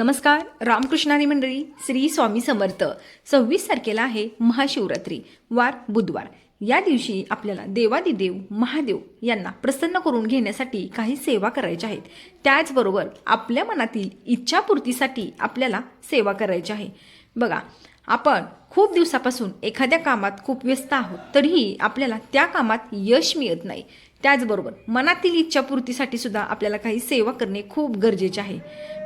नमस्कार रामकृष्णारी मंडळी श्री स्वामी समर्थ. सव्वीस तारखेला आहे महाशिवरात्री वार बुधवार. या दिवशी आपल्याला देवादिदेव महादेव यांना प्रसन्न करून घेण्यासाठी काही सेवा करायच्या आहेत. त्याचबरोबर आपल्या मनातील इच्छापूर्तीसाठी आपल्याला सेवा करायची आहे. बघा आपण खूप दिवसापासून एखाद्या कामात खूप व्यस्त आहोत तरीही आपल्याला त्या कामात यश मिळत नाही. त्याचबरोबर मनातील इच्छापूर्तीसाठी सुद्धा आपल्याला काही सेवा करणे खूप गरजेचे आहे.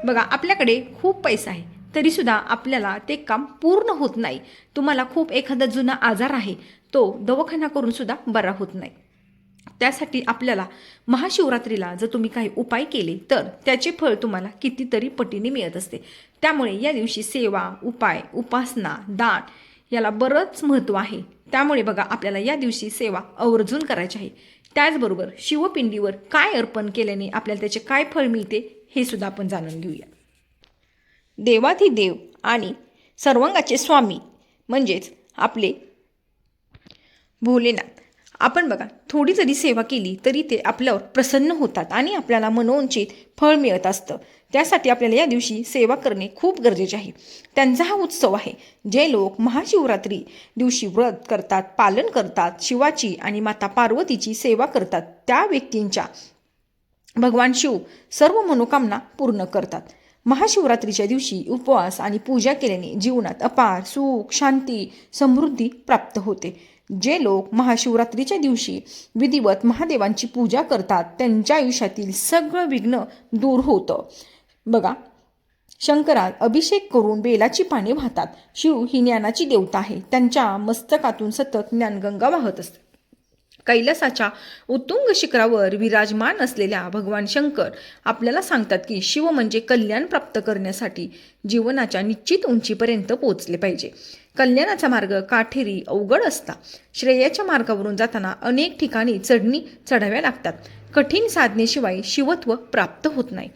बघा आपल्याकडे खूप पैसा आहे तरीसुद्धा आपल्याला ते काम पूर्ण होत नाही. तुम्हाला खूप एखादा जुना आजार आहे तो दवाखाना करूनसुद्धा बरा होत नाही. त्यासाठी आपल्याला महाशिवरात्रीला जर तुम्ही काही उपाय केले तर त्याचे फळ तुम्हाला कितीतरी पटीने मिळत असते. त्यामुळे या दिवशी सेवा उपाय उपासना दान याला बरंच महत्त्व आहे. त्यामुळे बघा आपल्याला या दिवशी सेवा आवर्जून करायची आहे. त्याचबरोबर शिवपिंडीवर काय अर्पण केल्याने आपल्याला त्याचे काय फळ मिळते हे सुद्धा आपण जाणून घेऊया. देवाधिदेव आणि सर्वांगाचे स्वामी म्हणजेच आपले भोलेनाथ. आपण बघा थोडी जरी सेवा केली तरी ते आपल्यावर प्रसन्न होतात आणि आपल्याला मनोंचित फळ मिळत असतं. त्यासाठी आपल्याला या दिवशी सेवा करणे खूप गरजेचे आहे. त्यांचा हा उत्सव आहे जे लोक महाशिवरात्री दिवशी व्रत करतात पालन करतात शिवाची आणि माता पार्वतीची सेवा करतात. त्या व्यक्तींच्या भगवान शिव सर्व मनोकामना पूर्ण करतात. महाशिवरात्रीच्या दिवशी उपवास आणि पूजा केल्याने जीवनात अपार सुख शांती समृद्धी प्राप्त होते. जे लोक महाशिवरात्रीच्या दिवशी विधिवत महादेवांची पूजा करतात त्यांच्या आयुष्यातील सगळं विघ्न दूर होतं. बघा शंकरात अभिषेक करून बेलाची पाने वाहतात. शिव ही ज्ञानाची देवता आहे. त्यांच्या मस्तकातून सतत ज्ञानगंगा वाहत असते. कैलासाच्या उत्तुंग शिखरावर विराजमान असलेल्या भगवान शंकर आपल्याला सांगतात की शिव म्हणजे कल्याण प्राप्त करण्यासाठी जीवनाच्या निश्चित उंचीपर्यंत पोहोचले पाहिजे. कल्याणाचा मार्ग काठेरी अवघड असता. श्रेयाच्या मार्गावरून जाताना अनेक ठिकाणी चढणी चढाव्या लागतात. कठीण साधनेशिवाय शिवत्व प्राप्त होत नाही.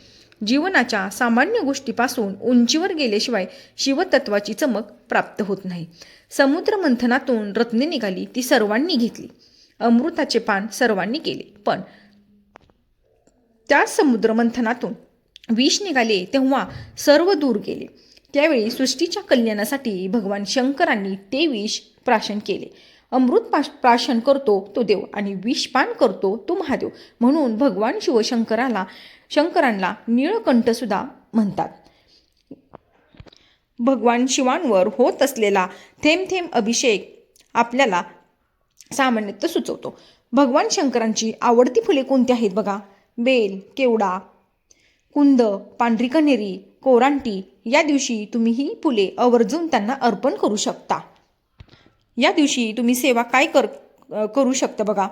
जीवनाच्या सामान्य गोष्टीपासून उंचीवर गेल्याशिवाय शिवतत्वाची चमक प्राप्त होत नाही. समुद्र मंथनातून रत्ने निघाली ती सर्वांनी घेतली. अमृताचे पान सर्वांनी केले. पण त्या समुद्रमंथनातून विष निघाले तेव्हा सर्व दूर गेले. त्यावेळी सृष्टीच्या कल्याणासाठी भगवान शंकरांनी ते विष प्राशन केले. अमृत पाश प्राशन करतो तो देव आणि विषपान करतो तो महादेव. म्हणून भगवान शिवशंकराला शंकरांना निळकंठसुद्धा म्हणतात. भगवान शिवांवर होत असलेला थेंब थेंब अभिषेक आपल्याला सामान्यतः सुचवतो. भगवान शंकरांची आवडती फुले कोणती आहेत बघा? बेल केवडा कुंद पांढरी कन्हेरी कोरांटी. या दिवशी तुम्ही ही फुले आवर्जून त्यांना अर्पण करू शकता. या दिवशी तुम्ही सेवा काय कर करू शकता बघा?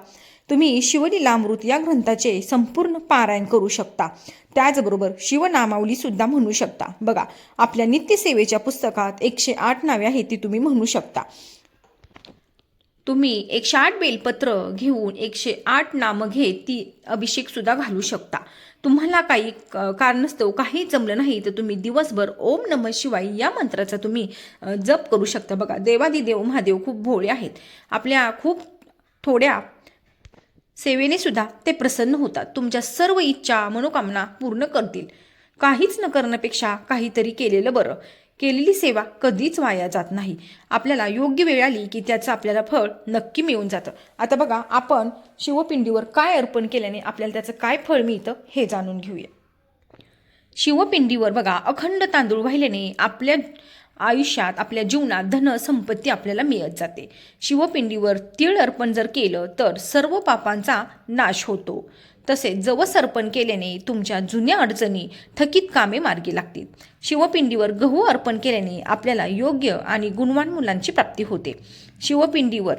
तुम्ही शिवलीलामृत या ग्रंथाचे संपूर्ण पारायण करू शकता. त्याचबरोबर शिवनामावलीसुद्धा म्हणू शकता. बघा आपल्या नित्यसेवेच्या पुस्तकात एकशे आठ नावे आहेत ती तुम्ही म्हणू शकता. तुम्ही एकशे आठ बेलपत्र घेऊन एकशे आठ नामं घेत ती अभिषेकसुद्धा घालू शकता. तुम्हाला काही क- कारणास्तव काही जमलं नाही तर तुम्ही दिवसभर ओम नम शिवाय या मंत्राचा तुम्ही जप करू शकता. बघा देवादिदेव महादेव खूप भोळे आहेत. आपल्या खूप थोड्या सेवेने सुद्धा ते प्रसन्न होतात. तुमच्या सर्व इच्छा मनोकामना पूर्ण करतील. काहीच न करण्यापेक्षा काहीतरी केलेलं बरं. केलेली सेवा कधीच वाया जात नाही. आपल्याला योग्य वेळ आली की त्याचं आपल्याला फळ नक्की मिळून जातं. आता बघा आपण शिवपिंडीवर काय अर्पण केल्याने आपल्याला त्याचं काय फळ मिळतं हे जाणून घेऊया. शिवपिंडीवर बघा अखंड तांदूळ वाहिल्याने आपल्या आयुष्यात आपल्या जीवनात धन संपत्ती आपल्याला मिळत जाते. शिवपिंडीवर तीळ अर्पण जर केलं तर सर्व पापांचा नाश होतो. तसेच जवस अर्पण केल्याने तुमच्या जुन्या अडचणी थकीत कामे मार्गी लागतील. शिवपिंडीवर गहू अर्पण केल्याने आपल्याला योग्य आणि गुणवान मुलांची प्राप्ती होते. शिवपिंडीवर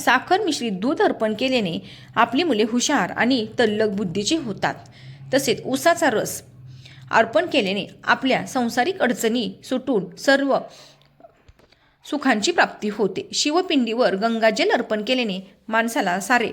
साखर मिश्रित दूध अर्पण केल्याने आपली मुले हुशार आणि तल्लक बुद्धीची होतात. तसेच उसाचा रस अर्पण केल्याने आपल्या संसारिक अडचणी सुटून सर्व सुखांची प्राप्ती होते. शिवपिंडीवर गंगाजल अर्पण केल्याने माणसाला सारे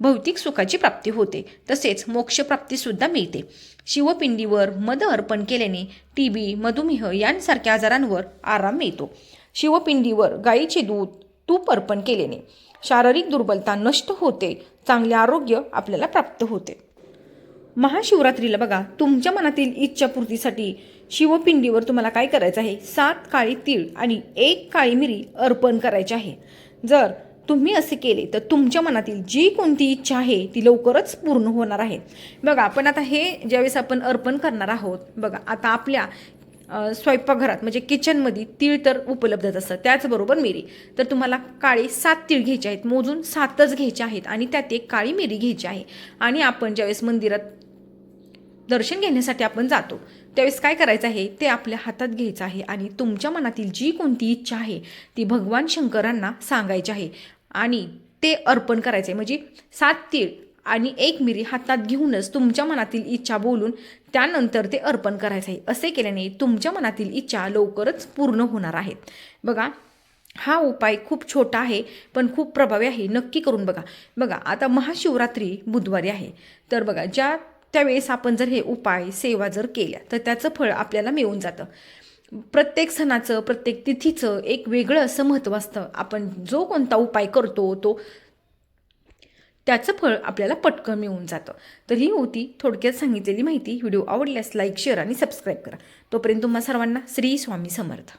भौतिक सुखाची प्राप्ती होते. तसेच मोक्षप्राप्तीसुद्धा मिळते. शिवपिंडीवर मद अर्पण केल्याने टी बी मधुमेह यांसारख्या आजारांवर आराम मिळतो. शिवपिंडीवर गाईचे दूध तूप अर्पण केल्याने शारीरिक दुर्बलता नष्ट होते. चांगले आरोग्य आपल्याला प्राप्त होते. महाशिवरात्रीला बघा तुमच्या मनातील इच्छापूर्तीसाठी शिवपिंडीवर तुम्हाला काय करायचं आहे? सात काळी तीळ आणि एक काळी मिरी अर्पण करायची आहे. जर तुम्ही असे केले तर तुमच्या मनातील जी कोणती इच्छा आहे ती लवकरच पूर्ण होणार आहे. बघा आपण आता हे ज्यावेळेस आपण अर्पण करणार आहोत बघा आता आपल्या स्वयंपाकघरात म्हणजे किचनमध्ये तीळ तर उपलब्धच असतं त्याचबरोबर मिरी. तर तुम्हाला काळी सात तीळ घ्यायचे आहेत मोजून सातच घ्यायचे आहेत आणि त्यात एक काळी मिरी घ्यायची आहे. आणि आपण ज्यावेळेस मंदिरात दर्शन घेण्यासाठी आपण जातो. त्यावेळेस काय करायचं आहे? ते आपल्या हातात घ्यायचं आहे आणि तुमच्या मनातील जी कोणती इच्छा आहे ती भगवान शंकरांना सांगायची आहे. आणि ते अर्पण करायचं आहे म्हणजे सात तीळ आणि एक मिरी हातात घेऊनच तुमच्या मनातील इच्छा बोलून त्यानंतर ते अर्पण करायचं आहे असे केल्याने तुमच्या मनातील इच्छा लवकरच पूर्ण होणार आहेत. बघा हा उपाय खूप छोटा आहे पण खूप प्रभावी आहे. नक्की करून बघा. बघा आता महाशिवरात्री बुधवारी आहे. तर बघा ज्या त्यावेळेस आपण जर हे उपाय सेवा जर केल्या तर त्याचं फळ आपल्याला मिळून जातं. प्रत्येक सणाचं प्रत्येक तिथीचं एक वेगळं असं महत्त्व असतं. आपण जो कोणता उपाय करतो तो त्याचं फळ आपल्याला पटकन मिळून जातं. तर ही होती थोडक्यात सांगितलेली माहिती. व्हिडिओ आवडल्यास लाईक शेअर आणि सबस्क्राईब करा. तोपर्यंत तुम्हा सर्वांना श्री स्वामी समर्थ.